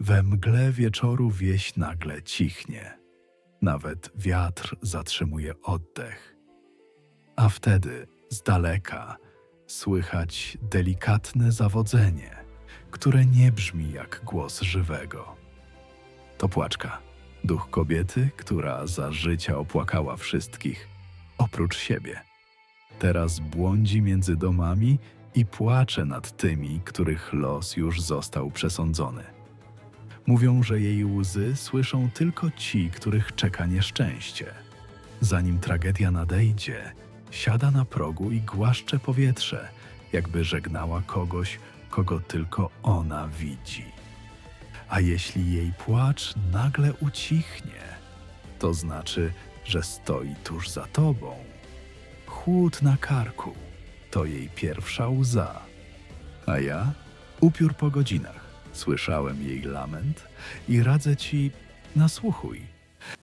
We mgle wieczoru wieś nagle cichnie. Nawet wiatr zatrzymuje oddech. A wtedy z daleka słychać delikatne zawodzenie, które nie brzmi jak głos żywego. To płaczka, duch kobiety, która za życia opłakała wszystkich, oprócz siebie. Teraz błądzi między domami i płacze nad tymi, których los już został przesądzony. Mówią, że jej łzy słyszą tylko ci, których czeka nieszczęście. Zanim tragedia nadejdzie, siada na progu i głaszcze powietrze, jakby żegnała kogoś, kogo tylko ona widzi. A jeśli jej płacz nagle ucichnie, to znaczy, że stoi tuż za tobą. Chłód na karku to jej pierwsza łza. A ja, upiór po godzinach, słyszałem jej lament i radzę ci, nasłuchuj.